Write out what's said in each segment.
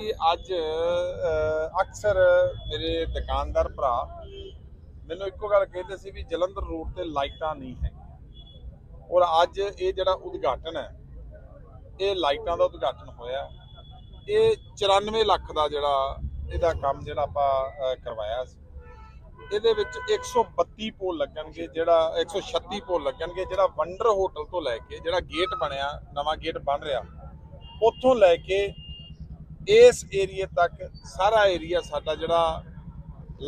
ਜੀ ਅੱਜ ਅਹ, ਅਕਸਰ ਮੇਰੇ ਦੁਕਾਨਦਾਰ ਭਰਾ ਮੈਨੂੰ ਇੱਕੋ ਗੱਲ ਕਹਿੰਦੇ ਸੀ ਵੀ ਜਲੰਧਰ ਰੋਡ ਤੇ ਲਾਈਟਾਂ ਨਹੀਂ ਹੈ ਔਰ ਅੱਜ ਇਹ ਜਿਹੜਾ ਉਦਘਾਟਨ ਹੈ ਇਹ ਲਾਈਟਾਂ ਦਾ ਉਦਘਾਟਨ ਹੋਇਆ। ਇਹ 94 ਲੱਖ ਦਾ ਜਿਹੜਾ ਇਹਦਾ ਕੰਮ ਜਿਹੜਾ ਆਪਾਂ ਕਰਵਾਇਆ ਸੀ। ਇਹਦੇ ਵਿੱਚ 132 ਪੋਲ ਲੱਗਣਗੇ ਜਿਹੜਾ 136 ਪੋਲ ਲੱਗਣਗੇ ਜਿਹੜਾ ਵੰਡਰ ਹੋਟਲ ਤੋਂ ਲੈ ਕੇ ਜਿਹੜਾ ਗੇਟ ਬਣਿਆ ਨਵਾਂ ਗੇਟ ਬਣ ਰਿਹਾ ਉੱਥੋਂ ਲੈ ਕੇ ਇਸ ਏਰੀਏ ਤੱਕ ਸਾਰਾ ਏਰੀਆ ਸਾਡਾ ਜਿਹੜਾ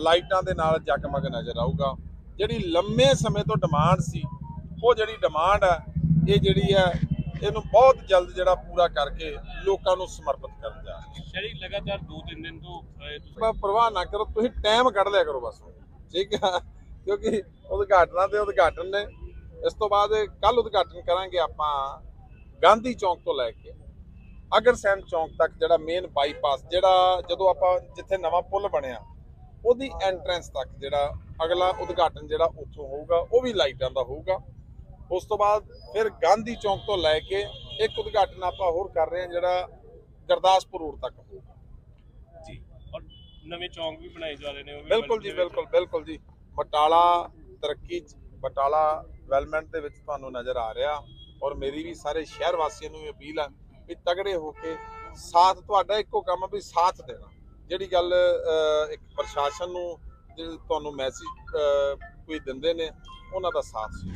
ਲਾਈਟਾਂ ਦੇ ਨਾਲ ਜਗਮਗ ਨਜ਼ਰ ਆਊਗਾ। ਜਿਹੜੀ ਲੰਮੇ ਸਮੇਂ ਤੋਂ ਡਿਮਾਂਡ ਸੀ ਉਹ ਜਿਹੜੀ ਡਿਮਾਂਡ ਹੈ ਇਹ ਜਿਹੜੀ ਹੈ ਇਹਨੂੰ ਬਹੁਤ ਜਲਦ ਜਿਹੜਾ ਪੂਰਾ ਕਰਕੇ ਲੋਕਾਂ ਨੂੰ ਸਮਰਪਿਤ ਕਰਨ ਜਾ ਹਾਂ। ਸ਼ਰੀ ਲਗਾਤਾਰ 2-3 ਦਿਨ ਤੋਂ ਤੁਸੀਂ ਪਰਵਾਹ ਨਾ ਕਰੋ ਤੁਸੀਂ ਟਾਈਮ ਕੱਢ ਲਿਆ ਕਰੋ ਬਸ। ਠੀਕ ਆ? ਕਿਉਂਕਿ ਉਦਘਾਟਨਾਂ ਦੇ ਉਦਘਾਟਨ ਨੇ। ਇਸ ਤੋਂ ਬਾਅਦ ਕੱਲ ਉਦਘਾਟਨ ਕਰਾਂਗੇ ਆਪਾਂ ਗਾਂਧੀ ਚੌਂਕ ਤੋਂ ਲੈ ਕੇ। ਅਗਰਸੈਨ ਚੌਂਕ ਤੱਕ ਜਿਹੜਾ ਮੇਨ ਬਾਈਪਾਸ ਜਿਹੜਾ ਜਦੋਂ ਆਪਾਂ ਜਿੱਥੇ ਨਵਾਂ ਪੁਲ ਬਣਿਆ ਉਹਦੀ ਐਂਟਰੈਂਸ ਤੱਕ ਜਿਹੜਾ ਅਗਲਾ ਉਦਘਾਟਨ ਜਿਹੜਾ ਉੱਥੋਂ ਹੋਊਗਾ ਉਹ ਵੀ ਲਾਈਟਾਂ ਦਾ ਹੋਊਗਾ। ਉਸ ਤੋਂ ਬਾਅਦ ਫਿਰ ਗਾਂਧੀ ਚੌਂਕ ਤੋਂ ਲੈ ਕੇ ਇੱਕ ਉਦਘਾਟਨ ਆਪਾਂ ਹੋਰ ਕਰ ਰਹੇ ਹਾਂ ਜਿਹੜਾ ਗੁਰਦਾਸਪੁਰ ਰੋਡ ਤੱਕ ਹੋਊਗਾ। ਜੀ ਔਰ ਨਵੇਂ ਚੌਂਕ ਵੀ ਬਣਾਏ ਜਾ ਰਹੇ ਨੇ ਉਹ ਵੀ ਬਿਲਕੁਲ ਜੀ ਬਿਲਕੁਲ ਬਿਲਕੁਲ ਜੀ। ਬਟਾਲਾ ਤਰੱਕੀ ਬਟਾਲਾ ਡਿਵੈਲਪਮੈਂਟ ਦੇ ਵਿੱਚ ਤੁਹਾਨੂੰ ਨਜ਼ਰ ਆ ਰਿਹਾ ਔਰ ਮੇਰੀ ਵੀ ਸਾਰੇ ਸ਼ਹਿਰ ਵਾਸੀਆਂ ਨੂੰ ਅਪੀਲ ਹੈ ਵੀ ਤਗੜੇ ਹੋ ਕੇ ਸਾਥ, ਤੁਹਾਡਾ ਇੱਕੋ ਕੰਮ ਆ ਵੀ ਸਾਥ ਦੇਣਾ। ਜਿਹੜੀ ਗੱਲ ਇੱਕ ਪ੍ਰਸ਼ਾਸਨ ਨੂੰ ਤੁਹਾਨੂੰ ਮੈਸੇਜ ਕੋਈ ਦਿੰਦੇ ਨੇ, ਉਹਨਾਂ ਦਾ ਸਾਥ ਸੀ।